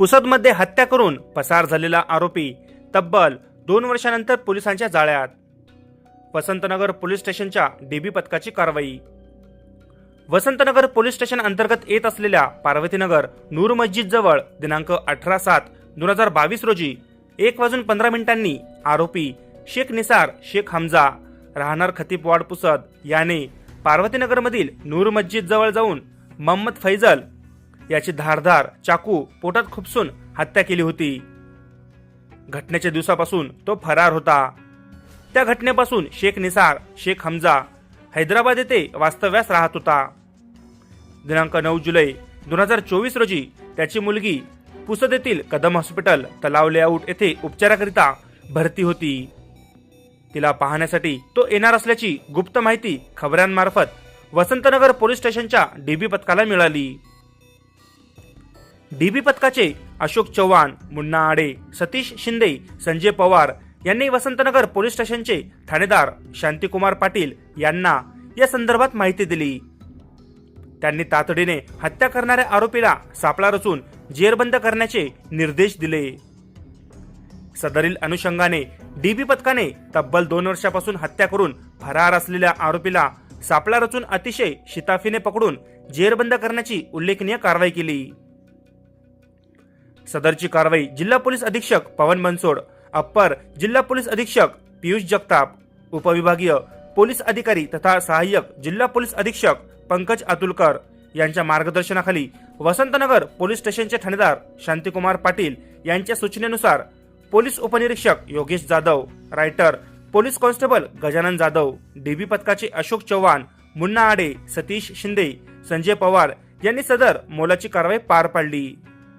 पुसदमध्ये हत्या करून पसार झालेला आरोपी तब्बल दोन वर्षानंतर पोलिसांच्या जाळ्यात. वसंतनगर पोलीस स्टेशनच्या डीबी पथकाची कारवाई. वसंतनगर पोलीस स्टेशन अंतर्गत येत असलेल्या पार्वतीनगर नूर मस्जिद जवळ दिनांक अठरा सात दोन हजार बावीस रोजी एक वाजून पंधरा मिनिटांनी आरोपी शेख निसार शेख हमजा राहणार खतीपवाड पुसद याने पार्वतीनगरमधील नूर मस्जिद जवळ जाऊन मोहम्मद फैजल याची धारधार चाकू पोटात खुपसून हत्या केली होती. घटनेच्या दिवसापासून तो फरार होता. त्या घटनेपासून शेख निसार शेख हमजा हैदराबाद येथे वास्तव्यास राहत होता. दिनांक नऊ जुलै दोन हजार चोवीस रोजी त्याची मुलगी पुसद येथील कदम हॉस्पिटल तलाव लेआउट येथे उपचाराकरिता भरती होती. तिला पाहण्यासाठी तो येणार असल्याची गुप्त माहिती खबरांमार्फत वसंतनगर पोलीस स्टेशनच्या डीबी पथकाला मिळाली. डीबी पथकाचे अशोक चव्हाण मुन्ना आडे सतीश शिंदे संजय पवार यांनी वसंतनगर पोलीस स्टेशनचे ठाणेदार शांतिकुमार पाटील यांना या संदर्भात माहिती दिली. त्यांनी तातडीने हत्या करणाऱ्या आरोपीला सापळा रचून जेरबंद करण्याचे निर्देश दिले. सदरील अनुषंगाने डीबी पथकाने तब्बल दोन वर्षापासून हत्या करून फरार असलेल्या आरोपीला सापळा रचून अतिशय शिताफीने पकडून जेरबंद करण्याची उल्लेखनीय कारवाई केली. सदरची कारवाई जिल्हा पोलीस अधीक्षक पवन बनसोड अप्पर जिल्हा पोलीस अधीक्षक पियुष जगताप उपविभागीय पोलीस अधिकारी तथा सहाय्यक जिल्हा पोलीस अधीक्षक पंकज अतुलकर यांच्या मार्गदर्शनाखाली वसंतनगर पोलीस स्टेशनचे ठाणेदार शांतिकुमार पाटील यांच्या सूचनेनुसार पोलीस उपनिरीक्षक Yogesh Jadhav writer police constable Gajanan Jadhav DB पथकाचे अशोक चव्हाण मुन्ना आडे सतीश शिंदे संजय पवार यांनी सदर मोलाची कारवाई पार पाडली.